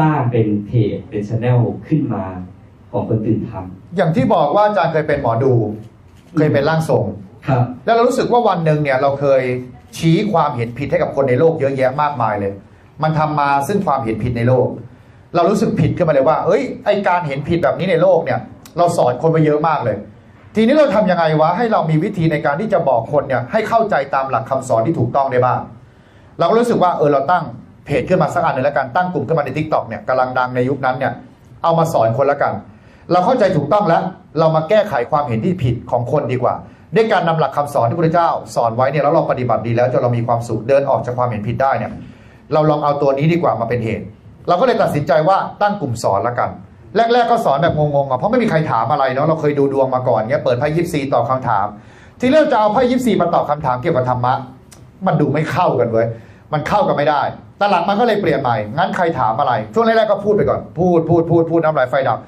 สร้างเป็นเพจเป็นช anel ขึ้นมาของคนตื่นทอย่างที่บอกว่าอาจารย์เคยเป็นหมอดู เคยเป็นร่างทรงำครับ แล้วเรารู้สึกว่าวันหนึ่งเนี่ยเราเคยชี้ความเห็นผิดให้กับคนในโลกเยอะแยะมากมายเลย มันทำมาซึ่งความเห็นผิดในโลก เรารู้สึกผิดขึ้นมาเลยว่า เอ้ยไอการเห็นผิดแบบนี้ในโลกเนี่ย เราสอนคนไปเยอะมากเลย ทีนี้เราทำยังไงวะให้เรามีวิธีในการที่จะบอกคนเนี่ยให้เข้าใจตามหลักคำสอนที่ถูกต้องได้บ้างเราก็รู้สึกว่าเออเราตั้ง เพจขึ้นมาสักอันหนึ่งแล้วกันตั้งกลุ่มขึ้นมาในทิกตอกเนี่ยกำลังดังในยุคนั้นเนี่ยเอามาสอนคนละกัน เราเข้าใจถูกต้องแล้ว เรามาแก้ไขความเห็นที่ผิดของคนดีกว่า ด้วยการนำหลักคำสอนที่พระเจ้า สอนไว้เนี่ยแล้วเราปฏิบัติดีแล้วจนเรามีความสุขเดินออกจากความเห็นผิดได้เนี่ยเราลองเอาตัวนี้ดีกว่ามาเป็นเหตุ เราก็เลยตัดสินใจว่าตั้งกลุ่มสอนละกัน แรก ๆก็สอนแบบงงๆอะเพราะไม่มีใครถามอะไรเนาะเราเคยดูดวงมาก่อนเงี้ยเปิดไพ่ยิปซีตอบคำถาม ทีเริ่มจะเอาไพ่ยิปซีมาตอบคำถามเกี่ยวกับธรรมะมันดูไม่เข้ากันเว้ยมันเข้ากันไม่ได้ ต่หลังมันก็เลยเปลี่ยนใหม่ งั้นใครถามอะไร ช่วงแรกๆก็พูดไปก่อน พูด พูด พูด พูดน้ำลายไฟดับ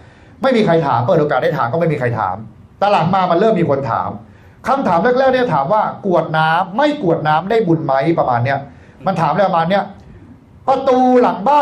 ไม่มีใครถาม เปิดโอกาสได้ถามก็ไม่มีใครถามแต่หลังมา มันเริ่มมีคนถามคำถามแรกๆเนี่ยถามว่ากวดน้ำไม่กวดน้ำได้บุญไหมประมาณเนี้ย มันถามอะไรประมาณเนี้ย ประตูหลังบ้าน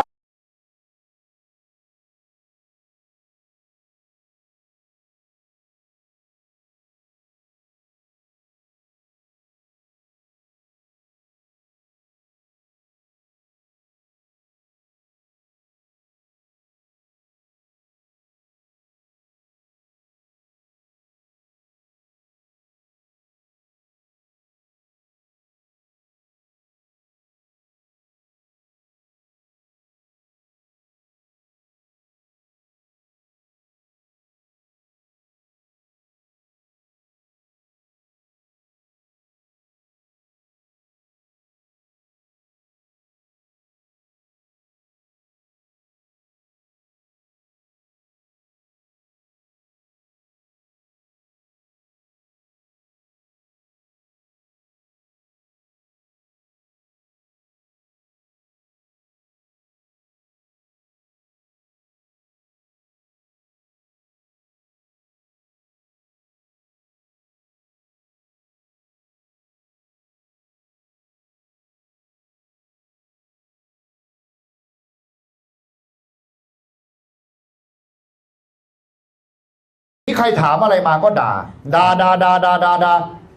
ที่ใครถามอะไรมาก็ด่าด่าด่าด่าด่าด่าด่า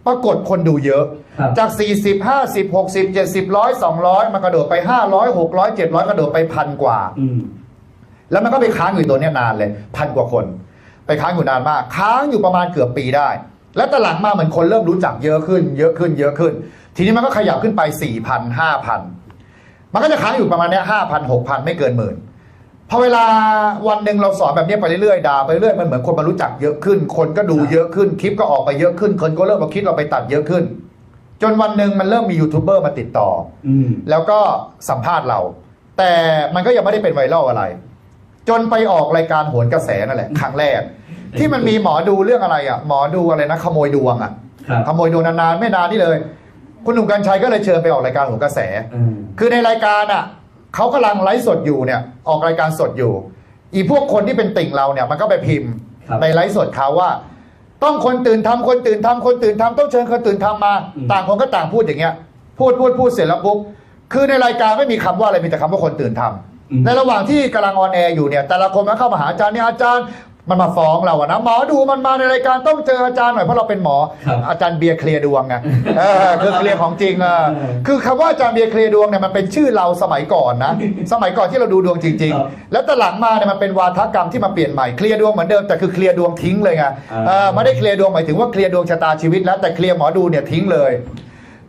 ปรากฏคนดูเยอะ ครับ จาก 40 50 60 70 100 200 มันกระโดดไป 500 600 700 กระโดดไปพันกว่า อืม แล้วมันก็ไปค้างอยู่ตัวเนี้ยนานเลยพันกว่าคน ไปค้างอยู่นานมาก ค้างอยู่ประมาณเกือบปีได้ แล้วแต่หลังมาเหมือนคนเริ่มรู้จักเยอะขึ้น เยอะขึ้นเยอะขึ้น ทีนี้มันก็ขยับขึ้นไป4,000 5,000 มันก็จะค้างอยู่ประมาณเนี้ย5,000 6,000ไม่เกินหมื่น พอเวลาวันหนึ่งเราสอนแบบนี้ไปเรื่อยๆด่าไปเรื่อยมันเหมือนคนมารู้จักเยอะขึ้น คนก็ดูเยอะขึ้นคลิปก็ออกไปเยอะขึ้น คนก็เริ่มมาคิดเราไปตัดเยอะขึ้น จนวันหนึ่งมันเริ่มมียูทูบเบอร์มาติดต่ออืมแล้วก็สัมภาษณ์เรา แต่มันก็ยังไม่ได้เป็นไวรัลอะไร จนไปออกรายการโหนกระแสนั่นแหละ ครั้งแรก ที่มันมีหมอดูเรื่องอะไรอะ หมอดูอะไรนะขโมยดวงอะครับขโมยดวงนานๆไม่นานนี่เลย คุณหนุ่มกัญชัยก็เลยเชิญไปออกรายการโหนกระแสอืมคือในรายการอะ เขากำลังไลฟ์สดอยู่เนี่ย ออกรายการสดอยู่ อีพวกคนที่เป็นติ่งเราเนี่ยมันก็ไปพิมพ์ครับในไลฟ์สดเขาว่า ต้องคนตื่นทำคนตื่นทำคนตื่นทำต้องเชิญคนตื่นทำมา ต่างคนก็ต่างพูดอย่างเงี้ย พูดพูดพูดเสร็จแล้วปุ๊บคือในรายการไม่มีคำว่าอะไรมีแต่คำว่าคนตื่นทำอืมในระหว่างที่กำลังออนแอร์อยู่เนี่ย แต่ละคนมาเข้ามาหาอาจารย์เนี่ยอาจารย์ มันมาฟ้องเราอะนะหมอดูมันมาในรายการต้องเจออาจารย์หน่อยเพราะเราเป็นหมอครับอาจารย์เบียร์เคลียร์ดวงไงเออคือเคลียร์ของจริงอะเออคือคำว่าอาจารย์เบียร์เคลียร์ดวงเนี่ยมันเป็นชื่อเราสมัยก่อนนะ สมัยก่อนที่เราดูดวงจริง ครับๆ แล้วแต่หลังมาเนี่ยมันเป็นวาทกรรมที่มาเปลี่ยนใหม่เคลียร์ดวงเหมือนเดิมแต่คือเคลียร์ดวงทิ้งเลยไงอ่าเออไม่ได้เคลียร์ดวงหมายถึงว่าเคลียร์ดวงชะตาชีวิตแล้วแต่เคลียร์หมอดูเนี่ยทิ้งเลย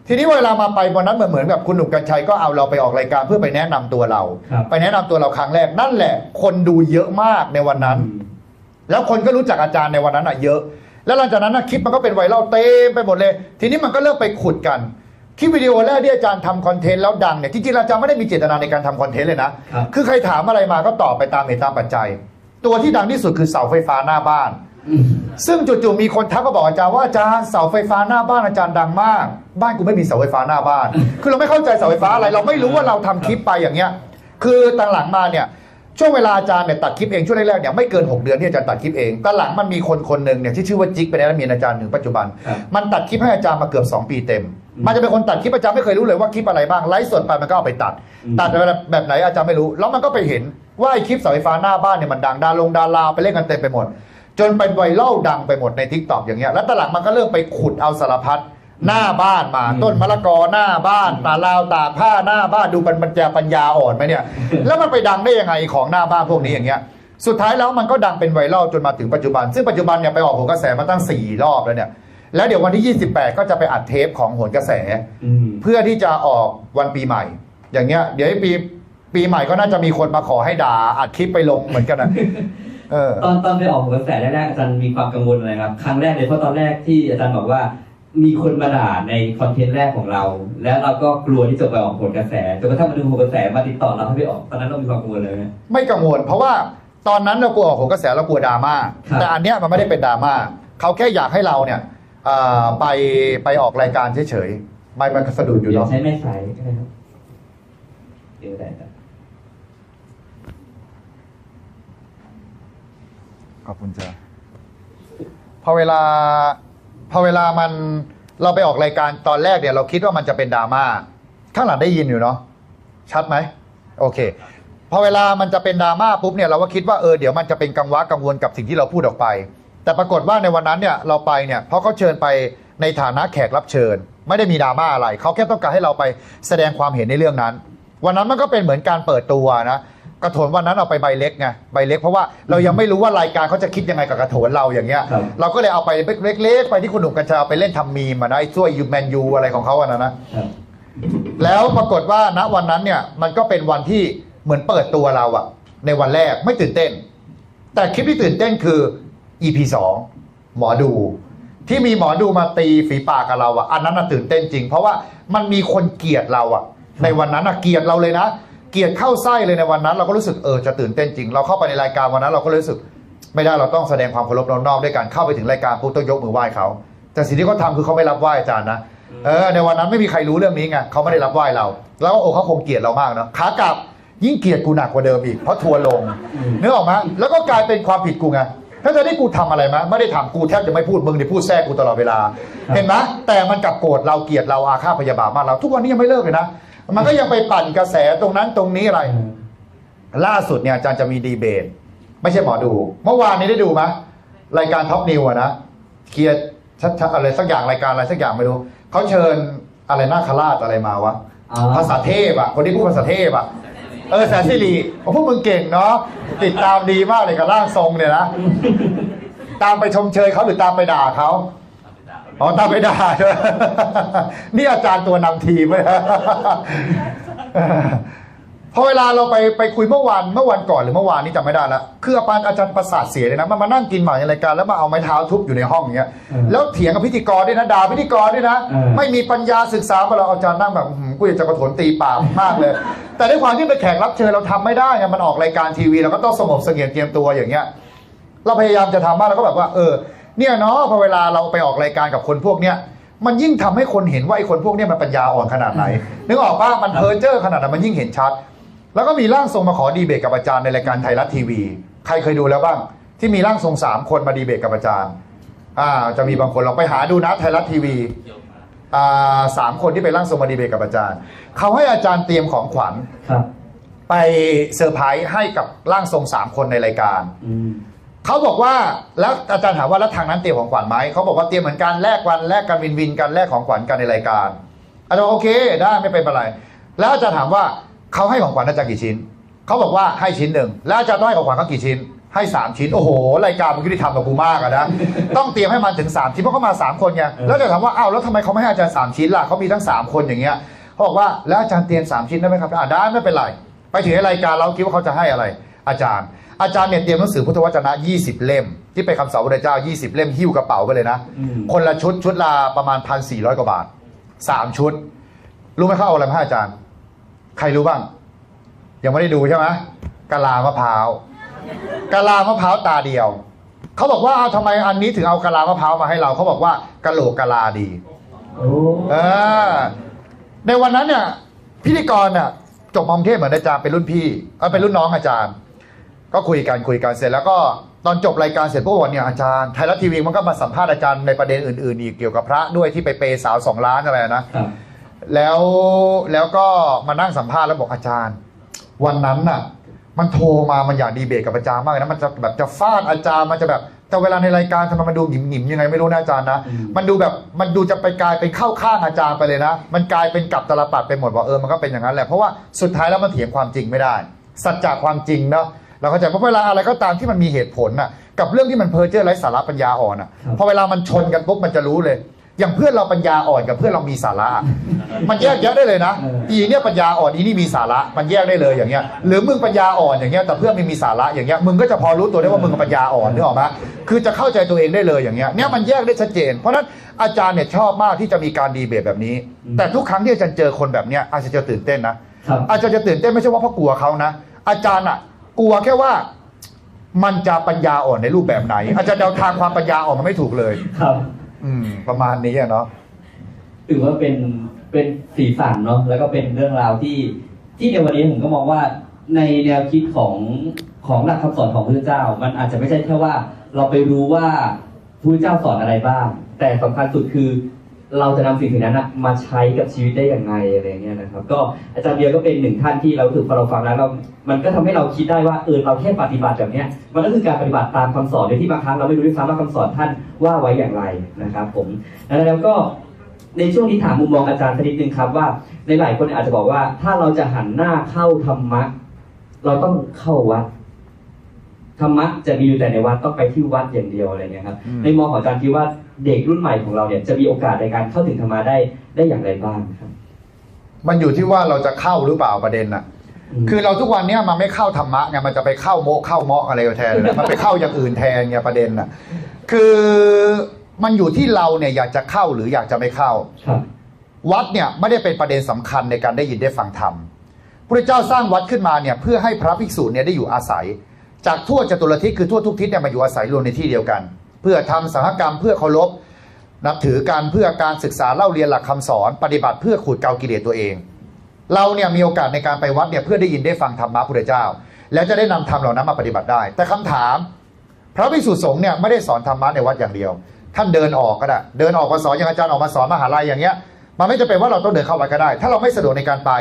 ทีนี้เวลามาไปวันนั้นเหมือนเหมือนกับคุณหนุ่มกัญชัยก็เอาเราไปออกรายการเพื่อไปแนะนำตัวเรา ครับ ไปแนะนำตัวเราครั้งแรกนั่นแหละ คนดูเยอะมากในวันนั้น อืม แล้วคนก็รู้จักอาจารย์ในวันนั้นอะเยอะ แล้วหลังจากนั้นนะคลิปมันก็เป็นไวรัลเต็มไปหมดเลย ทีนี้มันก็เริ่มไปขุดกันคลิปวิดีโอแรกที่อาจารย์ทำคอนเทนต์แล้วดังเนี่ยจริงๆอาจารย์ไม่ได้มีเจตนาในการทำคอนเทนต์เลยนะครับคือใครถามอะไรมาก็ตอบไปตามเหตุตามปัจจัย ตัวที่ดังที่สุดคือเสาไฟฟ้าหน้าบ้านอืมซึ่งจู่ๆมีคนทักมาบอกอาจารย์ว่าอาจารย์เสาไฟฟ้าหน้าบ้านอาจารย์ดังมาก บ้านกูไม่มีเสาไฟฟ้าหน้าบ้าน คือเราไม่เข้าใจเสาไฟฟ้าอะไร เราไม่รู้ว่าเราทำคลิปไปอย่างเงี้ย คือต่างหลังมาเนี่ย ช่วงเวลาอาจารย์เนี่ยตัดคลิปเองช่วงแรกๆเนี่ยไม่เกิน 6 เดือนที่อาจารย์ตัดคลิปเองแต่หลังมันมีคนคนหนึ่งเนี่ยที่ชื่อว่าจิ๊กเป็นนักเรียนอาจารย์ถึงปัจจุบันครับมันตัดคลิปให้อาจารย์มาเกือบ 2 ปีเต็มอืมมันจะเป็นคนตัดคลิปอาจารย์ไม่เคยรู้เลยว่าคลิปอะไรบ้างไลฟ์สดไปมันก็เอาไปตัดอืมตัดแบบแบบไหนอาจารย์ไม่รู้ แล้วมันก็ไปเห็นว่าไอคลิปเสาไฟฟ้าหน้าบ้านเนี่ยมันดังดาลงดาราไปเล่นกันเต็มไปหมด จนเป็นไวรัลดังไปหมดในทิกตอกอย่างเงี้ยแล้วตอนหลังมันก็เริ่มไปขุดเอาสารพัด หน้าบ้านมาอืมต้นมะละกอหน้าบ้านตาลาวตากผ้าหน้าบ้านดูมันมันจะปัญญาอ่อนไหมเนี่ย แล้วมันไปดังได้ยังไงของหน้าบ้านพวกนี้อย่างเงี้ย สุดท้ายแล้วมันก็ดังเป็นไวรัลจนมาถึงปัจจุบัน ซึ่งปัจจุบันเนี่ยไปออกโหนกระแสมาตั้ง 4 รอบแล้วเนี่ย แล้วเดี๋ยววันที่ 28 ก็จะไปอัดเทปของโหนกระแสอืมเพื่อที่จะออกวันปีใหม่ อย่างเงี้ย เดี๋ยวปีปีใหม่ก็น่าจะมีคนมาขอให้ด่าอัดคลิปไปลงเหมือนกันนะเออตอนตอนไปออกกระแสแรกๆอาจารย์มีความกังวลอะไรครับ ครั้งแรกเลยเพราะตอนแรกที่อาจารย์บอกว่า มีคนมาด่าในคอนเทนต์แรกของเรา แล้วเราก็กลัวที่จะไปออกผลกระแสจนกระทั่งมาดูผลกระแสมาติดต่อเราให้ไปออกตอนนั้นเรามีความกังวลเลยไหมไม่กังวล เพราะว่าตอนนั้นเรากลัวออกโหนกระแสเรากลัวดราม่าครับ แต่อันเนี้ยมันไม่ได้เป็นดราม่าเขาแค่อยากให้เราเนี่ยเอ่อไปไปออกรายการเฉยๆไม่มันสะดุดอยู่เดี๋ยวเนาะใช้ไม่ใส่ก็ได้ครับเดี๋ยวได้ครับขอบคุณจ้าพอเวลา พอเวลามันเราไปออกรายการตอนแรกเนี่ยเราคิดว่ามันจะเป็นดราม่าข้างหลังได้ยินอยู่เนาะชัดไหมโอเคพอเวลามันจะเป็นดราม่าปุ๊บเนี่ยเราก็คิดว่าเออเดี๋ยวมันจะเป็นกังวะกังวลกับสิ่งที่เราพูดออกไป แต่ปรากฏว่าในวันนั้นเนี่ยเราไปเนี่ยเพราะเขาเชิญไปในฐานะแขกรับเชิญ ไม่ได้มีดราม่าอะไรเขาแค่ต้องการให้เราไปแสดงความเห็นในเรื่องนั้น วันนั้นมันก็เป็นเหมือนการเปิดตัวนะ กระโถนวันนั้นเอาไปใบเล็กไงใบเล็กเพราะว่าเรายังไม่รู้ว่ารายการเขาจะคิดยังไงกับกระโถนเราอย่างเงี้ย ครับ เราก็เลยเอาไปเล็กๆไปที่คุณหนุ่มกัญชาเอาไปเล่นทำมีมมานะไอ้ช่วยยูแมนยูอะไรของเขาอะนะนะ ครับ แล้วปรากฏว่าณวันนั้นเนี่ยมันก็เป็นวันที่เหมือนเปิดตัวเราอะในวันแรกไม่ตื่นเต้น แต่คลิปที่ตื่นเต้นคือ EP 2หมอดู ที่มีหมอดูมาตีฝีปากกับเราอะอันนั้นน่ะตื่นเต้นจริง เพราะว่ามันมีคนเกลียดเราอะในวันนั้นอะเกลียดเราเลยนะ เกลียดเข้าไส้เลยในวันนั้น เราก็รู้สึกเออจะตื่นเต้นจริง เราเข้าไปในรายการวันนั้น เราก็รู้สึกไม่ได้เราต้องแสดงความเคารพนอกๆด้วยการเข้าไปถึงรายการปุ๊บต้องยกมือไหว้เขาแต่สิ่งที่เขาทำคือเขาไม่รับไหว้อาจารย์นะเออในวันนั้นไม่มีใครรู้เรื่องนี้ไงเขาไม่ได้รับไหว้เรา แล้วโอ้เขาคงเกลียดเรามากเนาะขากลับยิ่งเกลียดกูหนักกว่าเดิมอีกเพราะทัวร์ลงอืมนึกอออกไหมแล้วก็กลายเป็นความผิดกูไงถ้าจะได้กูทำอะไรไหมไม่ได้ทำกูแทบจะไม่พูดมึงเนี่ยพูดแทรกกูตลอดเวลา เห็นไหมแต่มันกลับโกรธเราเกลียดเราอาฆาตพยาบาทมากเรา ทุกวันนี้ยังไม่เลิกเลยนะ มันก็ยังไปปั่นกระแสตรงนั้นตรงนี้อะไร ล่าสุดเนี่ยอาจารย์จะมีดีเบต ไม่ใช่หมอดู เมื่อวานนี้ได้ดูไหมรายการท็อปนิวอะนะเคลียร์ชัดๆอะไรสักอย่างรายการอะไรสักอย่างไม่รู้เขาเชิญอะไรนาคราชอะไรมาวะอ๋อภาษาเทพอะคนที่พูดภาษาเทพอะเออแสนสิริโอ้พวกมึงเก่งเนาะติดตามดีมากเลยกับร่างทรงเนี่ยนะตามไปชมเชยเขาหรือตามไปด่าเขา อ๋อตามไปด่าใช่ไหมนี่อาจารย์ตัวนำทีมเลยพอเวลาเราไปไปคุยเมื่อวานเมื่อวันก่อนหรือเมื่อวานนี้จำไม่ได้แล้วคืออาจารย์อาจารย์ประสาทเสียเลยนะมันมานั่งกินหมากในรายการแล้วมาเอาไม้เท้าทุบอยู่ในห้องอย่างเงี้ยอืมแล้วเถียงกับพิธีกรด้วยนะด่าพิธีกรด้วยนะอืมไม่มีปัญญาศึกษามาเราอาจารย์นั่งแบบอื้อหือกูอยากจะกระโถนตีปากมากเลย แต่ด้วยความที่เป็นแขกรับเชิญเราทำไม่ได้ไงมันออกรายการทีวีเราก็ต้องสงบเสงี่ยมเตรียมตัวอย่างเงี้ยเราพยายามจะทำบ้างเราก็แบบว่าเออ เนี่ยเนาะพอเวลาเราไปออกรายการกับคนพวกเนี้ยมันยิ่งทำให้คนเห็นว่าไอ้คนพวกเนี้ยมันปัญญาอ่อนขนาดไหนนึกออกป่ะมันเพ้อเจ้อขนาดไหนมันยิ่งเห็นชัด แล้วก็มีร่างทรงมาขอดีเบตกับอาจารย์ในรายการไทยรัฐทีวี ใครเคยดูแล้วบ้าง ที่มีร่างทรงสามคนมาดีเบตกับอาจารย์อ่าจะมีบางคนลองไปหาดูนะไทยรัฐทีวีอ่าสามคนที่ไปร่างทรงมาดีเบตกับอาจารย์เขาให้อาจารย์เตรียมของขวัญครับไปเซอร์ไพรส์ให้กับร่างทรงสามคนในรายการอืม เขาบอกว่าแล้วอาจารย์ถามว่าแล้วทางนั้นเตรียมของขวัญไหมเขาบอกว่าเตรียมเหมือนกันแลกวันแลกกันวินวินกันแลกของขวัญกันในรายการอาจารย์โอเคได้ไม่เป็นไรแล้วอาจารย์ถามว่าเขาให้ของขวัญอาจารย์กี่ชิ้นเขาบอกว่าให้ชิ้นหนึ่งแล้วอาจารย์ต้องให้ของขวัญเขากี่ชิ้นให้สามชิ้น โอ้โห รายการมันยุติธรรมกับกูมากอะนะ ต้องเตรียมให้มันถึงสามชิ้น เพราะเขามาสามคนไง แล้วจะถามว่า อ้าว แล้วทำไมเขาไม่ให้อาจารย์สามชิ้นล่ะเขามีทั้งสามคนอย่างเงี้ยเขาบอกว่า แล้วอาจารย์เตรียมสามชิ้นได้ไหมครับอ่าได้ไม่เป็นไร ไปถึงในรายการเราคิดว่าเขาจะให้อะไร อาจารย์ อาจารย์เนี่ยเตรียมหนังสือพุทธวจนะ 20 เล่ม ที่เป็นคำสอนพระเจ้า 20 เล่มหิ้วกระเป๋าไปเลยนะอืมคนละชุดชุดละประมาณ 1,400 กว่าบาท 3 ชุด รู้ไหมเขาเอาอะไรมาให้อาจารย์ ใครรู้บ้าง ยังไม่ได้ดูใช่ไหมกะลามะพร้าวกะลามะพร้าวตาเดียวเขาบอกว่าเอาทำไมอันนี้ถึงเอากะลามะพร้าวมาให้เราเขาบอกว่ากะโหลกกะลาดีโอ้เออในวันนั้นเนี่ยพิธีกรเนี่ยจบมองเทพเหมือนอาจารย์เป็นรุ่นพี่เออเป็นรุ่นน้องอาจารย์ ก็คุยกันคุยกันเสร็จแล้วก็ตอนจบรายการเสร็จพวกวันเนี่ยอาจารย์ไทยรัฐทีวีมันก็มาสัมภาษณ์อาจารย์ในประเด็นอื่นๆอีกเกี่ยวกับพระด้วยที่ไปเปย์สาวสองล้านอะไรนะครับแล้วแล้วก็มานั่งสัมภาษณ์แล้วบอกอาจารย์ วันนั้นน่ะ มันโทรมามันอยากดีเบตกับอาจารย์มากเลยนะมันจะแบบจะฟาดอาจารย์มันจะแบบแต่เวลาในรายการทำไมมันดูหงิมๆยังไงไม่รู้นะอาจารย์นะอืมมันดูแบบมันดูจะไปกลายเป็นเข้าข้างอาจารย์ไปเลยนะ มันกลายเป็นกลับตลปัดไปหมดว่าเออมันก็เป็นอย่างนั้นแหละเพราะว่าสุดท้ายแล้วมันเถียงความจริงไม่ได้ สัจจะความจริงเนาะ เราเข้าใจเพราะเวลาอะไรก็ตามที่มันมีเหตุผลน่ะกับเรื่องที่มันเพ้อเจ้อไร้สาระปัญญาอ่อนอะครับพอเวลามันชนกันปุ๊บมันจะรู้เลย อย่างเพื่อนเราปัญญาอ่อนกับเพื่อนเรามีสาระ มันแยกแยะได้เลยนะเอออีเนี่ยปัญญาอ่อนอีนี่มีสาระ มันแยกได้เลยอย่างเงี้ย หรือมึงปัญญาอ่อนอย่างเงี้ยแต่เพื่อนมึงมีสาระอย่างเงี้ยมึงก็จะพอรู้ตัวได้ว่ามึงปัญญาอ่อนนึกออกไหมคือจะเข้าใจตัวเองได้เลยอย่างเงี้ยเนี่ยมันแยกได้ชัดเจน เพราะฉะนั้นอาจารย์เนี่ยชอบมากที่จะมีการดีเบตแบบนี้ แต่ทุกครั้งที่อาจารย์เจอคนแบบเนี้ยอาจารย์จะตื่นเต้นนะครับอาจารย์จะตื่นเต้นไม่ใช่ว่าเพราะกลัวเขานะอาจารย์อะ กลัวแค่ว่ามันจะปัญญาอ่อนในรูปแบบไหน อาจารย์เดาทางความปัญญาอ่อนมันไม่ถูกเลย ครับ อืม ประมาณนี้อะเนาะถือว่าเป็นเป็นสีสันเนาะแล้วก็เป็นเรื่องราวที่ที่ในวันนี้ผมก็มองว่าในแนวคิดของของหลักคำสอนของพระเจ้า มันอาจจะไม่ใช่แค่ว่า เราไปรู้ว่าพระเจ้าสอนอะไรบ้าง แต่สำคัญสุดคือ เราจะนำสิ่งสิ่งนั้นนะมาใช้กับชีวิตได้อย่างไรอะไรเงี้ยนะครับ ก็อาจารย์เบียร์ก็เป็นหนึ่งท่านที่เราถือพอเราฟังแล้วเรา มันก็ทำให้เราคิดได้ว่าเออเราแค่ปฏิบัติแบบเนี้ยมันก็คือการปฏิบัติตามคำสอนโดยที่บางครั้งเราไม่รู้ด้วยซ้ำว่าคำสอนท่านว่าไว้อย่างไรนะครับผมแล้วก็ ในช่วงนี้ถามมุมมองอาจารย์สักนิดนึงครับว่าในหลายคนอาจจะบอกว่า ถ้าเราจะหันหน้าเข้าธรรมะเราต้องเข้าวัดธรรมะจะมีอยู่แต่ในวัดต้องไปที่วัดอย่างเดียวอะไรเงี้ยครับอืมในมองของอาจารย์คิดว่า เด็กรุ่นใหม่ของเราเนี่ยจะมีโอกาสในการเข้าถึงธรรมะได้ได้อย่างไรบ้างครับ มันอยู่ที่ว่าเราจะเข้าหรือเปล่าประเด็นน่ะมคือเราทุกวันเนี้ยมันไม่เข้าธรรมะไงมันจะไปเข้าโมะเข้าเมาะอะไรแทนเลยนะมันไปเข้าอย่างอื่นแทนไงประเด็นน่ะ คือมันอยู่ที่เราเนี่ยอยากจะเข้าหรืออยากจะไม่เข้าครับวัดเนี่ยไม่ได้เป็นประเด็นสำคัญในการได้ยินได้ฟังธรรมพระเจ้าสร้างวัดขึ้นมาเนี่ยเพื่อให้พระภิกษุเนี่ยได้อยู่อาศัย จากทั่วจตุรทิศคือทั่วทุกทิศเนี่ยมาอยู่อาศัยรวมในที่เดียวกัน เพื่อทำสังฆกรรมเพื่อเคารพนับถือการเพื่อการศึกษาเล่าเรียนหลักคำสอน ปฏิบัติเพื่อขูดเกากิเลสตัวเอง เราเนี่ยมีโอกาสในการไปวัดเนี่ยเพื่อได้ยินได้ฟังธรรมะพระเจ้า แล้วจะได้นำธรรมเหล่านั้นมาปฏิบัติได้ แต่คำถาม พระภิกษุสงฆ์เนี่ยไม่ได้สอนธรรมะในวัดอย่างเดียว ท่านเดินออกก็ได้ เดินออกมาสอนอย่างอาจารย์ออกมาสอนมหาลัยอย่างเงี้ยมันไม่จำเป็นว่าเราต้องเดินเข้าวัดก็ได้ ถ้าเราไม่สะดวกในการไป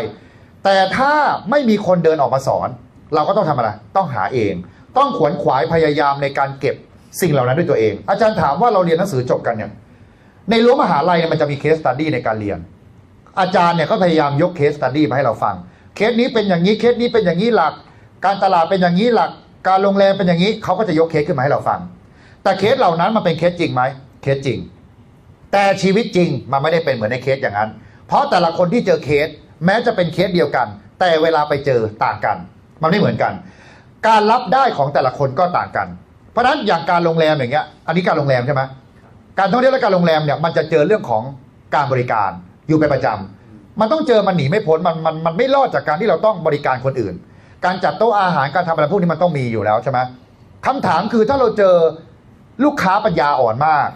แต่ถ้าไม่มีคนเดินออกมาสอน เราก็ต้องทำอะไรต้องหาเอง ต้องขวนขวายพยายามในการเก็บ สิ่งเหล่านั้นด้วยตัวเอง อาจารย์ถามว่าเราเรียนหนังสือจบกันเนี่ยในรั้วมหาลัยเนี่ยมันจะมีเคสตัดดี้ในการเรียน อาจารย์เนี่ยก็พยายามยกเคสตัดดี้มาให้เราฟัง เคสนี้เป็นอย่างนี้เคสนี้เป็นอย่างนี้หลัก การตลาดเป็นอย่างนี้หลัก การโรงแรมเป็นอย่างนี้เขาก็จะยกเคสขึ้นมาให้เราฟัง แต่เคสเหล่านั้นมันเป็นเคสจริงไหมเคสจริง แต่ชีวิตจริงมันไม่ได้เป็นเหมือนในเคสอย่างนั้น เพราะแต่ละคนที่เจอเคสแม้จะเป็นเคสเดียวกัน แต่เวลาไปเจอต่างกัน มันไม่เหมือนกัน การรับได้ของแต่ละคนก็ต่างกัน เพราะนั้นอย่างการโรงแรมอย่างเงี้ย อันนี้การโรงแรมใช่ไหมการท่องเที่ยวและการโรงแรมเนี่ยมันจะเจอเรื่องของการบริการอยู่เป็นประจำมันต้องเจอมันหนีไม่พ้นมันมันมันไม่รอดจากการที่เราต้องบริการคนอื่น การจัดโต๊ะอาหารการทำอะไรพวกนี้มันต้องมีอยู่แล้วใช่ไหมคำถามคือถ้าเราเจอลูกค้าปัญญาอ่อนมาก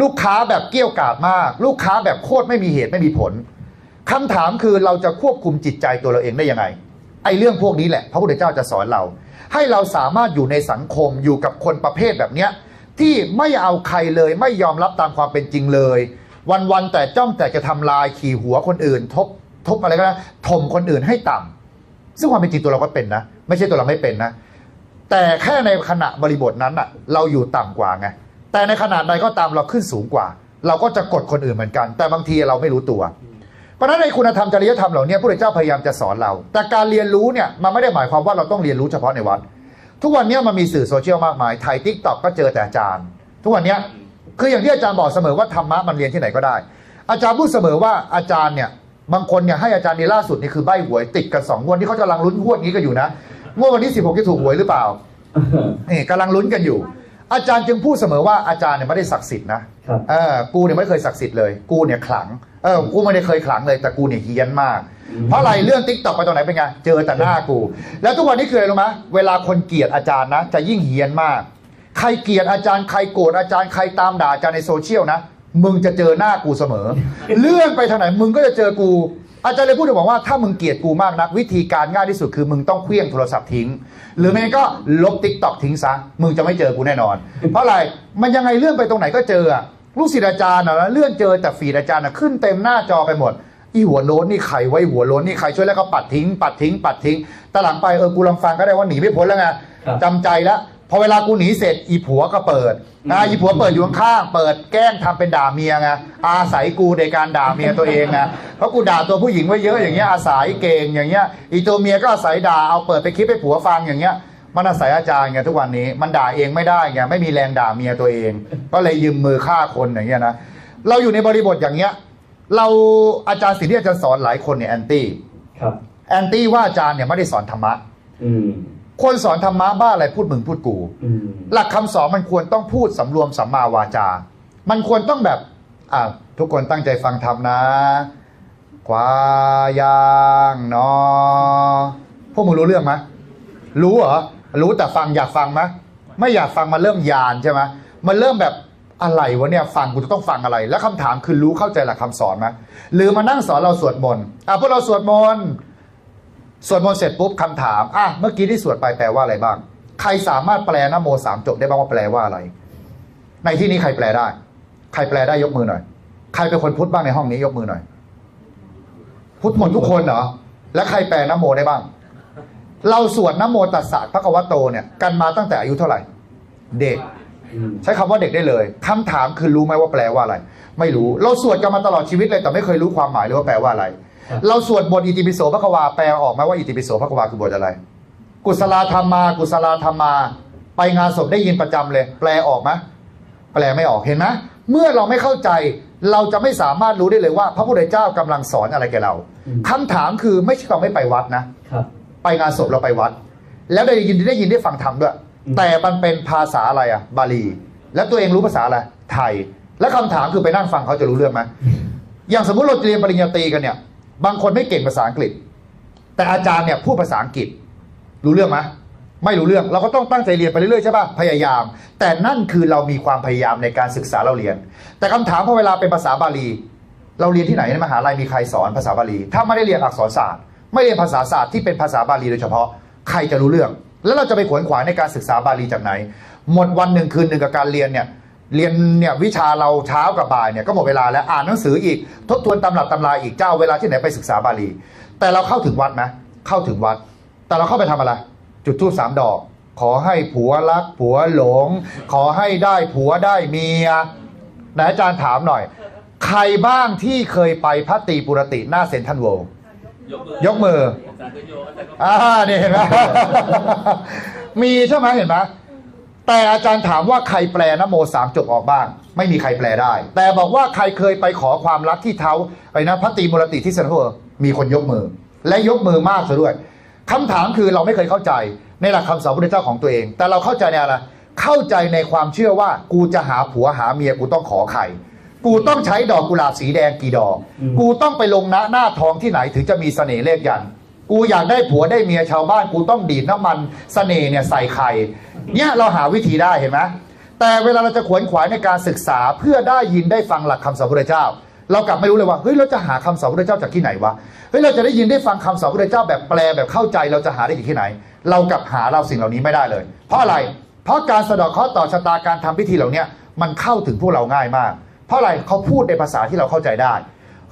ลูกค้าแบบเกี้ยวกาดมาก ลูกค้าแบบโคตรไม่มีเหตุไม่มีผลคำถามคือเราจะควบคุมจิตใจตัวเราเองได้ยังไง ไอ้เรื่องพวกนี้แหละ พระพุทธเจ้าจะสอนเรา ให้เราสามารถอยู่ในสังคมอยู่กับคนประเภทแบบเนี้ยที่ไม่เอาใครเลยไม่ยอมรับตามความเป็นจริงเลย วันๆแต่จ้องแต่จะทำลายขี่หัวคนอื่น ทบทบอะไรก็ได้ถมคนอื่นให้ต่ำซึ่งความเป็นจริงตัวเราก็เป็นนะ ไม่ใช่ตัวเราไม่เป็นนะ แต่แค่ในขณะบริบทนั้นอะเราอยู่ต่ำกว่าไงแต่ในขนาดใดก็ตามเราขึ้นสูงกว่า เราก็จะกดคนอื่นเหมือนกัน แต่บางทีเราไม่รู้ตัว เพราะฉะนั้นในคุณธรรมจริยธรรมเหล่านี้พระพุทธเจ้าพยายามจะสอนเรา แต่การเรียนรู้เนี่ยมันไม่ได้หมายความว่าเราต้องเรียนรู้เฉพาะในวัด ทุกวันนี้มันมีสื่อโซเชียลมากมายถ่ายทิกตอกก็เจอแต่อาจารย์ ทุกวันนี้คืออย่างที่อาจารย์บอกเสมอว่าธรรมะมันเรียนที่ไหนก็ได้ อาจารย์พูดเสมอว่าอาจารย์เนี่ยบางคนเนี่ยให้อาจารย์ในล่าสุดนี่คือใบหวยติดกันสองงวดที่เขากำลังลุ้นงวดนี้ก็อยู่นะงวดวันที่16จะถูกหวยหรือเปล่านี่กำลังลุ้นกันอยู่ อาจารย์จึงพูดเสมอว่าอาจารย์เนี่ยไม่ได้ศักดิ์สิทธิ์นะครับเออกูเนี่ยไม่เคยศักดิ์สิทธิ์เลย กูเนี่ยขลังเออกูไม่ได้เคยขลังเลยแต่กูเนี่ยเฮี้ยนมากอืมเพราะอะไรเลื่อนติ๊กต็อกไปตรงไหนเป็นไงเจอแต่หน้ากู แล้วทุกวันนี้คืออะไรรู้ไหมเวลาคนเกลียดอาจารย์นะ จะยิ่งเฮี้ยนมาก ใครเกลียดอาจารย์ใครโกรธอาจารย์ใครตามด่าอาจารย์ในโซเชียลนะมึงจะเจอหน้ากูเสมอ เลื่อนไปทางไหนมึงก็จะเจอกู อาจารย์เลยพูดถึงบอกว่าถ้ามึงเกลียดกูมากนัก วิธีการง่ายที่สุดคือมึงต้องเคลี้ยงโทรศัพท์ทิ้ง หรือไม่งั้นก็ลบติ๊กต็อกทิ้งซะมึงจะไม่เจอกูแน่นอน เพราะอะไรมันยังไงเลื่อนไปตรงไหนก็เจออะลูกศิษย์อาจารย์นะเลื่อนเจอแต่ฟีดอาจารย์นะขึ้นเต็มหน้าจอไปหมดอีหัวโล้นนี่ใครไว้หัวโล้นนี่ใครช่วยแล้วก็ปัดทิ้ง ปัดทิ้ง ปัดทิ้งแต่หลังไปเออกูลองฟังก็ได้ว่าหนีไม่พ้นแล้วไงครับจำใจแล้ว พอเวลากูหนีเสร็จอีผัวก็เปิดนะอีผัวเปิดอยู่ข้างๆเปิดแกล้งทำเป็นด่าเมียไงอาศัยกูในการด่าเมียตัวเองไงเพราะกูด่าตัวผู้หญิงไว้เยอะอย่างเงี้ยอาศัยเก่งอย่างเงี้ยอีตัวเมียก็อาศัยด่าเอาเปิดไปคลิปให้ผัวฟังอย่างเงี้ยมันอาศัยอาจารย์ไงทุกวันนี้มันด่าเองไม่ได้ไงไม่มีแรงด่าเมียตัวเอง ก็เลยยืมมือฆ่าคนอย่างเงี้ยนะเราอยู่ในบริบทอย่างเงี้ย เราอาจารย์สิ่งที่อาจารย์สอนหลายคนเนี่ยแอนตี้ครับแอนตี้ว่าอาจารย์เนี่ยไม่ได้สอนธรรมะอืม คนสอนธรรมะบ้าอะไรพูดมึงพูดกูอืมหลักคำสอนมันควรต้องพูดสำรวมสัมมาวาจา มันควรต้องแบบ อะทุกคนตั้งใจฟังธรรมนะกวายางเนอพวกมึงรู้เรื่องไหมรู้เหรอ รู้แต่ฟังอยากฟังไหมไม่อยากฟังมันเริ่มยานใช่ไหมมันเริ่มแบบอะไรวะเนี่ยฟังกูจะต้องฟังอะไร แล้วคำถามคือรู้เข้าใจหลักคำสอนไหมหรือมานั่งสอนเราสวดมนต์อะพวกเราสวดมนต์ สวดมนต์เสร็จปุ๊บคำถามอะเมื่อกี้ที่สวดไปแปลว่าอะไรบ้าง ใครสามารถแปลนะโมสามจบได้บ้างว่าแปลว่าอะไร ในที่นี้ใครแปลได้ ใครแปลได้ยกมือหน่อย ใครเป็นคนพุทธบ้างในห้องนี้ยกมือหน่อย พุทธหมดทุกคนเหรอ แล้วใครแปลนะโมได้บ้าง เราสวดนะโมตัสสะพระกวะโตเนี่ยกันมาตั้งแต่อายุเท่าไหร่ เด็กอืมใช้คำว่าเด็กได้เลยคำถามคือรู้ไหมว่าแปลว่าอะไร ไม่รู้ เราสวดกันมาตลอดชีวิตเลยแต่ไม่เคยรู้ความหมายเลยว่าแปลว่าอะไร เราสวดบทอิติปิโสพระควาแปลออกไหมว่าอิติปิโสพระควาคือบทอะไร กุศลธรรมา กุศลธรรมา ไปงานศพได้ยินประจำเลย แปลออกไหมแปลไม่ออกเห็นไหมเมื่อเราไม่เข้าใจเราจะไม่สามารถรู้ได้เลยว่า พระพุทธเจ้ากำลังสอนอะไรแกเราคำถามคือไม่ใช่เราไม่ไปวัดนะครับไปงานศพเราไปวัด แล้วได้ยินได้ยินได้ฟังธรรมด้วยอืมแต่มันเป็นภาษาอะไรอะบาลี แล้วตัวเองรู้ภาษาอะไรไทย และคำถามคือไปนั่งฟังเขาจะรู้เรื่องไหมอย่างสมมุติเราเรียนปริญญาตรีกันเนี่ย บางคนไม่เก่งภาษาอังกฤษ แต่อาจารย์เนี่ยพูดภาษาอังกฤษ รู้เรื่องไหมไม่รู้เรื่องเราก็ต้องตั้งใจเรียนไปเรื่อยๆใช่ป่ะพยายาม แต่นั่นคือเรามีความพยายามในการศึกษาเราเรียน แต่คำถามพอเวลาเป็นภาษาบาลี เราเรียนที่ไหนในมหาลัยมีใครสอนภาษาบาลี ถ้าไม่ได้เรียนอักษรศาสตร์ ไม่เรียนภาษาศาสตร์ที่เป็นภาษาบาลีโดยเฉพาะใครจะรู้เรื่อง แล้วเราจะไปขวนขวายในการศึกษาบาลีจากไหน หมดวันหนึ่งคืนหนึ่งกับการเรียนเนี่ย เรียนเนี่ยวิชาเราเช้ากับบ่ายเนี่ยก็หมดเวลาแล้วอ่านหนังสืออีกทบทวนตำรับตำราอีกเจ้าเวลาที่ไหนไปศึกษาบาลี แต่เราเข้าถึงวัดไหมเข้าถึงวัด แต่เราเข้าไปทำอะไร จุดธูปสามดอก ขอให้ผัวรัก ผัวหลง ขอให้ได้ผัวได้เมียไหนอาจารย์ถามหน่อย ใครบ้างที่เคยไปพัตตีปุรติหน้าเซนทันเวิลยกมือยกมืออาจารย์ก็โยกอาจารย์ก็อ่านี่เห็นไหมมีใช่ไหมเห็นไหม แต่อาจารย์ถามว่าใครแปลนะโมสามจบออกบ้าง ไม่มีใครแปลได้ แต่บอกว่าใครเคยไปขอความรักที่เท้าไอ้นะพัตตรีมุรติที่เซนทรัลเวิลด์มีคนยกมือ และยกมือมากซะด้วยคำถามคือเราไม่เคยเข้าใจในหลักคำสอนพระพุทธเจ้าของตัวเอง แต่เราเข้าใจในอะไรเข้าใจในความเชื่อว่ากูจะหาผัวหาเมียกูต้องขอใครกูต้องใช้ดอกกุหลาบสีแดงกี่ดอกอืมกูต้องไปลงหน้าหน้าทองที่ไหนถึงจะมีเสน่ห์เลขยันต์ กูอยากได้ผัวได้เมียชาวบ้านกูต้องดีดน้ำมันเสน่ห์เนี่ยใส่ไข่เนี่ยเราหาวิธีได้เห็นไหมแต่เวลาเราจะขวนขวายในการศึกษาเพื่อได้ยินได้ฟังหลักคำสอนพระพุทธเจ้า เรากลับไม่รู้เลยว่าเฮ้ยเราจะหาคำสอนพระพุทธเจ้าจากที่ไหนวะเฮ้ยเราจะได้ยินได้ฟังคำสอนพระพุทธเจ้าแบบแปลแบบเข้าใจเราจะหาได้จากที่ไหน เรากลับหาเราสิ่งเหล่านี้ไม่ได้เลย เพราะอะไร เพราะการสะดอกเคราะห์ต่อชะตาการทำพิธีเหล่านี้มันเข้าถึงพวกเราง่ายมาก เพราะอะไรเขาพูดในภาษาที่เราเข้าใจได้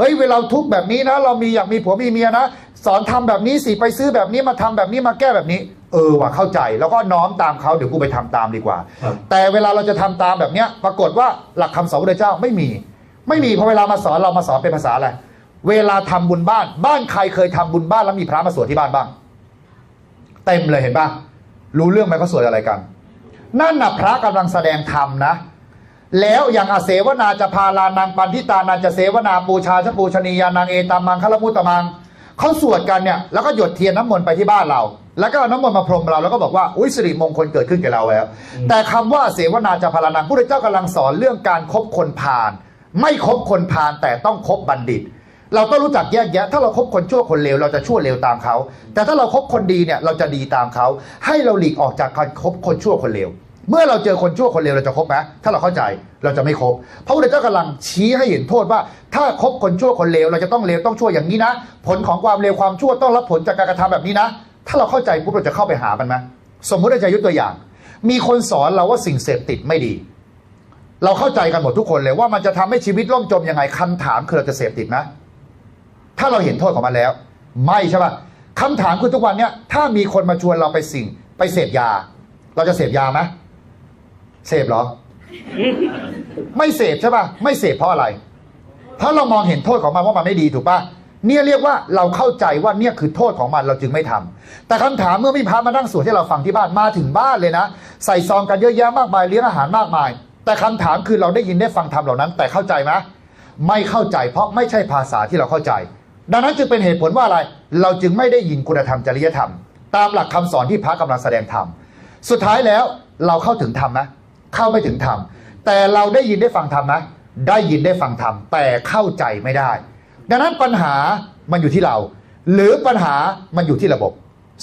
ฮ้ยเวลาทุกข์แบบนี้นะ เรามีอยากมีผัวมีเมียนะ สอนทำแบบนี้สิไปซื้อแบบนี้มาทำแบบนี้มาแก้แบบนี้ เออว่ะเข้าใจ แล้วก็น้อมตามเขาเดี๋ยวกูไปทำตามดีกว่าครับแต่เวลาเราจะทำตามแบบเนี้ย ปรากฏว่าหลักคำสอนพระพุทธเจ้าไม่มี ไม่มีพอเวลามาสอนเรามาสอนเป็นภาษาอะไรเวลาทำบุญบ้าน บ้านใครเคยทำบุญบ้านแล้วมีพระมาสวดที่บ้านบ้าง เต็มเลยเห็นปะรู้เรื่องไหมเขาสวดอะไรกัน นั่นน่ะพระกำลังแสดงธรรมนะ แล้วอย่างอาเสวนาจะพาลานังปันทิตานันจะเสวนาปูชาชปูชนียานังเอตามังคลมุตตมังเขาสวดกันเนี่ยแล้วก็หยดเทียนน้ำมนต์ไปที่บ้านเรา แล้วก็เอาน้ำมนต์มาพรมเราแล้วก็บอกว่าอุ้ยสิริมงคลเกิดขึ้นแก่เราแล้ว แต่คำว่าเสวนาจะพาลานังพระเจ้ากำลังสอนเรื่องการคบคนพาลไม่คบคนพาลแต่ต้องคบบัณฑิต เราต้องรู้จักแยกแยะ ถ้าเราคบคนชั่วคนเลวเราจะชั่วเลวตามเขาแต่ถ้าเราคบคนดีเนี่ยเราจะดีตามเขาให้เราหลีกออกจากการคบคนชั่วคนเลว เมื่อเราเจอคนชั่วคนเลวเราจะคบไหมถ้าเราเข้าใจเราจะไม่คบพระพุทธเจ้ากำลังชี้ให้เห็นโทษว่า ถ้าคบคนชั่วคนเลวเราจะต้องเลวต้องชั่วอย่างนี้นะ ผลของความเลวความชั่วต้องรับผลจากการกระทำแบบนี้นะ ถ้าเราเข้าใจปุ๊บเราจะเข้าไปหามันไหมสมมุติอาจารย์ยกตัวอย่าง มีคนสอนเราว่าสิ่งเสพติดไม่ดี เราเข้าใจกันหมดทุกคนเลยว่ามันจะทำให้ชีวิตล่มจมยังไงคำถามคือเราจะเสพติดไหมถ้าเราเห็นโทษของมันแล้ว ไม่ใช่ป่ะคำถามคือทุกวันเนี้ยถ้ามีคนมาชวนเราไปสิ่งไปเสพยา เราจะเสพยาไหม เสพเหรอ ไม่เสพใช่ป่ะไม่เสพเพราะอะไร เพราะเรามองเห็นโทษของมันว่ามันไม่ดีถูกป่ะเนี่ยเรียกว่าเราเข้าใจว่าเนี่ยคือโทษของมันเราจึงไม่ทำแต่คำถามเมื่อมีพระมานั่งสวดที่เราฟังที่บ้านมาถึงบ้านเลยนะ ใส่ซองกันเยอะแยะมากมายเลี้ยงอาหารมากมาย แต่คำถามคือเราได้ยินได้ฟังธรรมเหล่านั้น แต่เข้าใจไหมไม่เข้าใจ เพราะไม่ใช่ภาษาที่เราเข้าใจ ดังนั้นจึงเป็นเหตุผลว่าอะไร เราจึงไม่ได้ยินคุณธรรมจริยธรรม ตามหลักคำสอนที่พระกำลังแสดงธรรมสุดท้ายแล้วเราเข้าถึงธรรมไหม เข้าไม่ถึงธรรมแต่เราได้ยินได้ฟังธรรมไหมได้ยินได้ฟังธรรมแต่เข้าใจไม่ได้ ดังนั้นปัญหามันอยู่ที่เรา หรือปัญหามันอยู่ที่ระบบ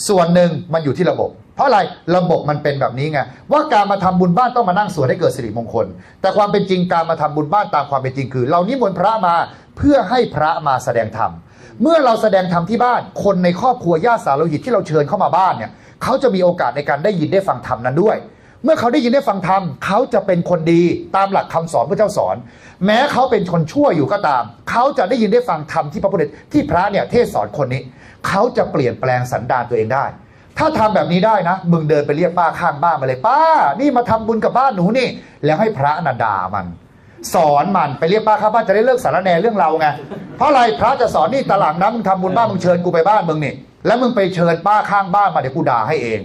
ส่วนหนึ่งมันอยู่ที่ระบบ เพราะอะไรระบบมันเป็นแบบนี้ไงว่าการมาทำบุญบ้านต้องมานั่งสวดให้เกิดสิริมงคล แต่ความเป็นจริงการมาทำบุญบ้านตามความเป็นจริงคือ เรานิมนต์พระมาเพื่อให้พระมาแสดงธรรมเมื่อเราแสดงธรรมที่บ้าน คนในครอบครัวญาติสาโลหิตที่เราเชิญเข้ามาบ้านเนี่ยเขาจะมีโอกาสในการได้ยินได้ฟังธรรมนั้นด้วย เมื่อเขาได้ยินได้ฟังธรรมเขาจะเป็นคนดีตามหลักคำสอนพระเจ้าสอน แม้เขาเป็นคนชั่วอยู่ก็ตาม เขาจะได้ยินได้ฟังธรรมที่พระพุทธที่พระเนี่ยเทศสอนคนนี้ เขาจะเปลี่ยนแปลงสันดานตัวเองได้ ถ้าทำแบบนี้ได้นะ มึงเดินไปเรียกป้าข้างบ้านมาเลยป้า นี่มาทำบุญกับบ้านหนูนี่ แล้วให้พระนาดามัน สอนมันไปเรียกป้าข้างบ้านจะได้เลิกสารแนเรื่องเราไงเพราะอะไรพระจะสอนนี่ตารางนะมึงทำบุญบ้านมึงเชิญกูไปบ้านมึงนี่แล้วมึงไปเชิญป้าข้างบ้านมาเดี๋ยวกูด่าให้เอง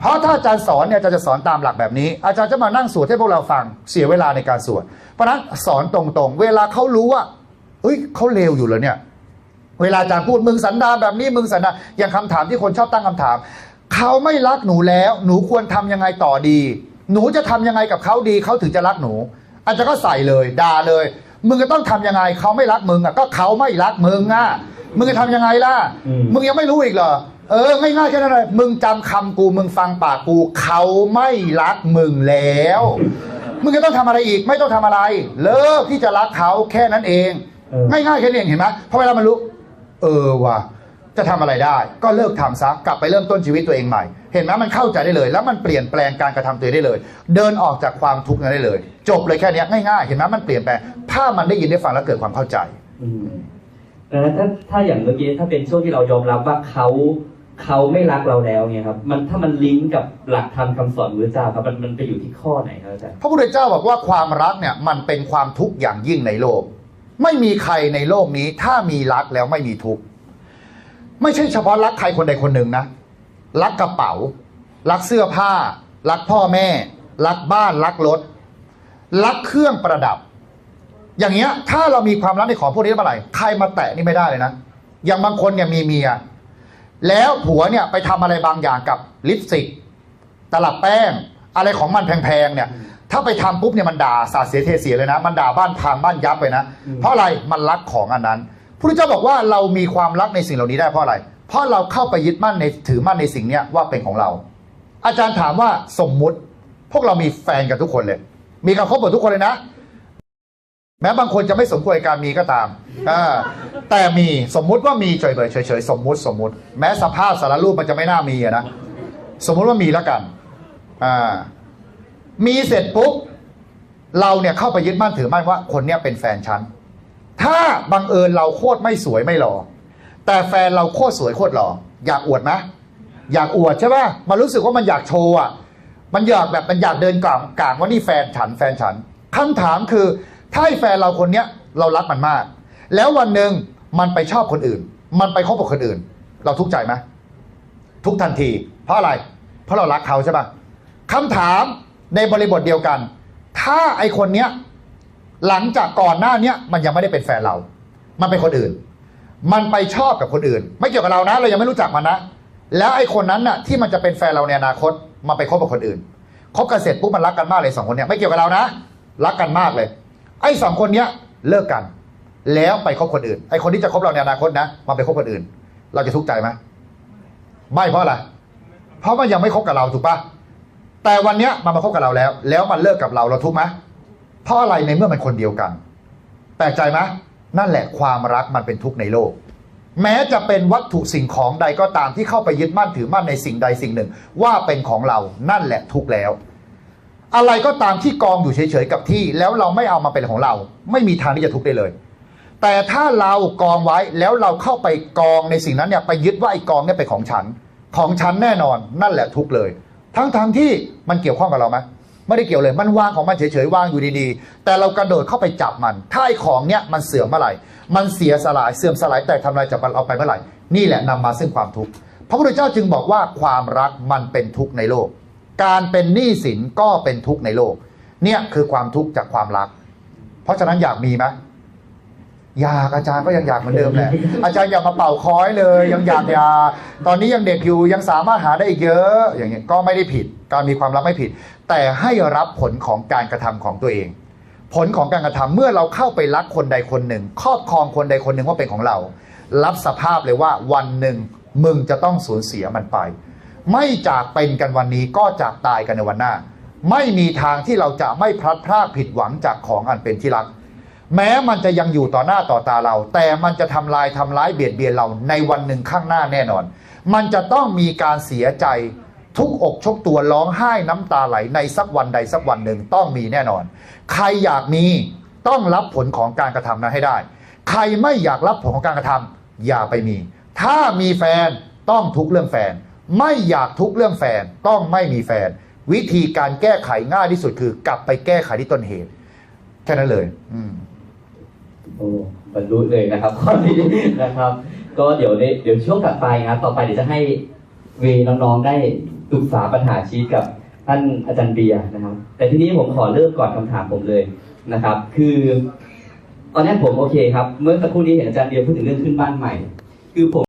เพราะถ้าอาจารย์สอนเนี่ยอาจารย์จะสอนตามหลักแบบนี้ อาจารย์จะมานั่งสวดให้พวกเราฟังเสียเวลาในการสวดเพราะฉะนั้นสอนตรงๆ เวลาเขารู้ว่าเอ้ยเขาเลวอยู่เหรอเนี่ยเวลาอาจารย์พูดมึงสันดานแบบนี้มึงสันดานอย่างคำถามที่คนชอบตั้งคำถาม เขาไม่รักหนูแล้ว หนูควรทำยังไงต่อดี หนูจะทำยังไงกับเขาดีเขาถึงจะรักหนู อาจารย์ก็ใส่เลยด่าเลย มึงจะต้องทำยังไงเขาไม่รักมึงอะก็เขาไม่รักมึงอะมึงจะทำยังไงล่ะอืมมึงยังไม่รู้อีกเหรอ เออง่ายๆแค่นั้นเลยมึงจำคำกูมึงฟังปากกูเขาไม่รักมึงแล้ว มึงจะต้องทำอะไรอีก ไม่ต้องทำอะไร เลิกที่จะรักเขาแค่นั้นเองเออง่ายๆแค่นี้เองเห็นไหมเพราะเวลามันรู้ เออว่ะจะทำอะไรได้ ก็เลิกทำซะกลับไปเริ่มต้นชีวิตตัวเองใหม่ เห็นไหมมันเข้าใจได้เลย แล้วมันเปลี่ยนแปลงการกระทำตัวเองได้เลย เดินออกจากความทุกข์นั้นได้เลย จบเลยแค่เนี้ยง่ายๆ เห็นไหมมันเปลี่ยนแปลงถ้ามันได้ยินได้ฟังแล้วเกิดความเข้าใจอืมดังนั้นถ้าถ้าอย่างเมื่อกี้ถ้าเป็นช่วงที่เรายอมรับว่าเขา เขาไม่รักเราแล้วเนี่ยครับ มันถ้ามันลิงก์กับหลักธรรมคำสอนพระเจ้าครับมันมันไปอยู่ที่ข้อไหนครับอาจารย์พระพุทธเจ้าบอกว่าความรักเนี่ยมันเป็นความทุกข์อย่างยิ่งในโลก ไม่มีใครในโลกนี้ ถ้ามีรักแล้วไม่มีทุกข์ไม่ใช่เฉพาะรักใครคนใดคนหนึ่งนะรักกระเป๋า รักเสื้อผ้า รักพ่อแม่ รักบ้านรักรถรักเครื่องประดับ อย่างเงี้ยถ้าเรามีความรักในของพวกนี้เมื่อไหร่ใครมาแตะนี่ไม่ได้เลยนะอย่างบางคนเนี่ยมีเมีย แล้วผัวเนี่ยไปทำอะไรบางอย่างกับลิปสติก ตลับแป้ง อะไรของมันแพงๆเนี่ย ถ้าไปทำปุ๊บเนี่ยมันด่าสาดเสียเทเสียเลยนะ มันด่าบ้านพังบ้านยับไปนะอืมเพราะอะไรมันรักของอันนั้นพระพุทธเจ้าบอกว่าเรามีความรักในสิ่งเหล่านี้ได้เพราะอะไร เพราะเราเข้าไปยึดมั่นในถือมั่นในสิ่งเนี้ยว่าเป็นของเรา อาจารย์ถามว่าสมมุติพวกเรามีแฟนกันทุกคนเลย มีกันครบหมดทุกคนเลยนะ แม้บางคนจะไม่สมควรกับการมีก็ตามอ่าแต่มีสมมุติว่ามีเฉยๆเฉยๆสมมุติสมมุติ แม้สภาพสารรูปมันจะไม่น่ามีอะนะสมมุติว่ามีแล้วกันอ่ามีเสร็จปุ๊บเราเนี่ยเข้าไปยึดมั่นถือมั่นว่า คนเนี้ยเป็นแฟนฉันถ้าบังเอิญเราโคตรไม่สวยไม่หล่อแต่แฟนเราโคตรสวยโคตรหล่ออยากอวดไหมอยากอวดใช่ป่ะมันรู้สึกว่ามันอยากโชว์อะมันอยากแบบมันอยากเดินกลางกลางว่านี่แฟนฉันแฟนฉันคำถามคือ ถ้าไอ้แฟนเราคนเนี้ยเรารักมันมาก แล้ววันหนึ่งมันไปชอบคนอื่น มันไปคบกับคนอื่น เราทุกข์ใจไหมทุกทันที เพราะอะไร เพราะเรารักเขาใช่ปะคำถามในบริบทเดียวกัน ถ้าไอคนเนี้ยหลังจากก่อนหน้าเนี้ยมันยังไม่ได้เป็นแฟนเรา มันเป็นคนอื่น มันไปชอบกับคนอื่น ไม่เกี่ยวกับเรานะ เรายังไม่รู้จักมันนะ แล้วไอคนนั้นน่ะที่มันจะเป็นแฟนเราในอนาคตมาไปคบกับคนอื่น คบกันเสร็จปุ๊บมันรักกันมากเลยสองคนเนี้ยไม่เกี่ยวกับเรานะ รักกันมากเลย ไอ้สองคนเนี้ยเลิกกัน แล้วไปคบคนอื่น ไอ้คนที่จะคบเราในอนาคตนะมันไปคบคนอื่น เราจะทุกข์ใจไหมไม่เพราะอะไรเพราะมันยังไม่คบกับเราถูกปะแต่วันเนี้ยมันมาคบกับเราแล้ว แล้วมันเลิกกับเราเราทุกข์ไหมเพราะอะไรในเมื่อมันคนเดียวกันแปลกใจไหมนั่นแหละความรักมันเป็นทุกข์ในโลก แม้จะเป็นวัตถุสิ่งของใดก็ตามที่เข้าไปยึดมั่นถือมั่นในสิ่งใดสิ่งหนึ่ง ว่าเป็นของเรานั่นแหละทุกข์แล้ว อะไรก็ตามที่กองอยู่เฉยๆกับที่ แล้วเราไม่เอามาเป็นของเรา ไม่มีทางที่จะทุกข์ได้เลย แต่ถ้าเรากองไว้แล้วเราเข้าไปกองในสิ่งนั้นเนี่ยไปยึดว่าไอ้กองเนี่ยเป็นของฉัน ของฉันแน่นอนนั่นแหละทุกข์เลย ทั้งทงๆที่มันเกี่ยวข้องกับเราไหมไม่ได้เกี่ยวเลย มันวางของมันเฉยๆวางอยู่ดีๆ แต่เรากระโดดเข้าไปจับมัน ถ้าไอ้ของเนี่ยมันเสื่อมเมื่อไหร่ มันเสียสลายเสื่อมสลายแต่ทำลายจากมันเอาไปเมื่อไหร่ นี่แหละนำมาซึ่งความทุกข์ พระพุทธเจ้าจึงบอกว่าความรักมันเป็นทุกข์ในโลก การเป็นหนี้สินก็เป็นทุกข์ในโลก เนี่ยคือความทุกข์จากความรัก เพราะฉะนั้นอยากมีไหมอยากอาจารย์ก็ยังอยากเหมือนเดิมแหละ อาจารย์อยากมาเป่าคอยเลย ยังอยากอยา ตอนนี้ยังเด็กอยู่ยังสามารถหาได้อีกเยอะ อย่างเงี้ยก็ไม่ได้ผิด การมีความรักไม่ผิด แต่ให้รับผลของการกระทำของตัวเอง ผลของการกระทำเมื่อเราเข้าไปรักคนใดคนหนึ่ง ครอบครองคนใดคนหนึ่งว่าเป็นของเรา รับสภาพเลยว่าวันหนึ่งมึงจะต้องสูญเสียมันไป ไม่จากเป็นกันวันนี้ก็จากตายกันในวันหน้า ไม่มีทางที่เราจะไม่พลัดพรากผิดหวังจากของอันเป็นที่รัก แม้มันจะยังอยู่ต่อหน้าต่อตาเรา แต่มันจะทำลายทำร้ายเบียดเบียนเราในวันหนึ่งข้างหน้าแน่นอน มันจะต้องมีการเสียใจทุกอกชกตัวร้องไห้น้ำตาไหลในสักวันใดสักวันหนึ่งต้องมีแน่นอน ใครอยากมีต้องรับผลของการกระทำนั้นให้ได้ ใครไม่อยากรับผลของการกระทำอย่าไปมี ถ้ามีแฟนต้องทุกเรื่องแฟน ไม่อยากทุกเรื่องแฟนต้องไม่มีแฟน วิธีการแก้ไขง่ายที่สุดคือกลับไปแก้ไขที่ต้นเหตุ แค่นั้นเลย อืมโอ้บรรลุเลยนะครับข้อนี้นะครับ ก็เดี๋ยวในเดี๋ยวช่วงถัดไปนะครับต่อไปเดี๋ยวจะให้เวน้องๆได้ปรึกษาปัญหาชีวิตกับท่านอาจารย์เบียร์นะครับ แต่ทีนี้ผมขอเริ่มก่อนคำถามผมเลยนะครับ คือ ตอนนี้ผมโอเคครับ เมื่อสักครู่นี้เห็นอาจารย์เบียร์พูดถึงเรื่องขึ้นบ้านใหม่ คือผม